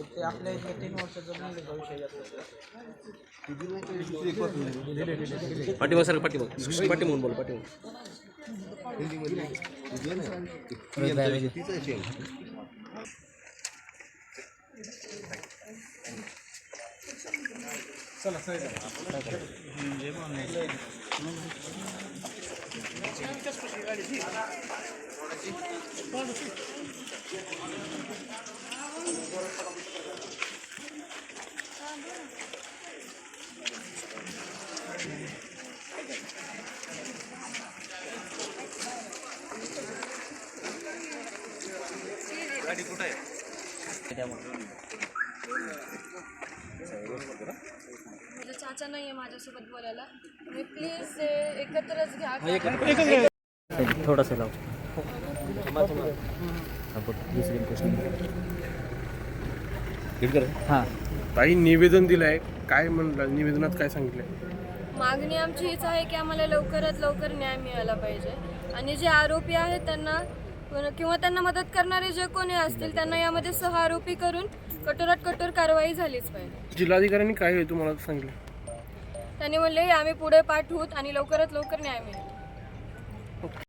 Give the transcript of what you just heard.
ते आपल्या जाऊन तीन इकडून इकडून या तुम्ही मॅडम इकडे थांबा थांबा आपल्या इथे तीन वर्षाचं मुलं भविष्य पाठीमाग सर पाठीमाग पाठीमागून पाठीमाग माझा चाचा नाही आहे माझ्यासोबत बोलायला. तुम्ही प्लीज एकत्रच घ्या. थोडासा लाव. दुसरी गोष्ट. हां. ताई निवेदन दिलंय. काय म्हणलं? निवेदनात काय सांगितलंय? मागणी आमची हीच आहे की आम्हाला लवकरात लवकर न्याय मिळाला पाहिजे. आणि जे आरोपी आहेत त्यांना किंवा त्यांना मदत करणारे जे कोणी असतील त्यांना यामध्ये सह आरोपी करून कठोरात कठोर कारवाई झालीच पाहिजे. जिल्हाधिकाऱ्यांनी काय तुम्हाला सांगितलं? त्यांनी म्हणले आम्ही पुढे पाठवूत आणि लवकरात लवकर न्याय मिळेल.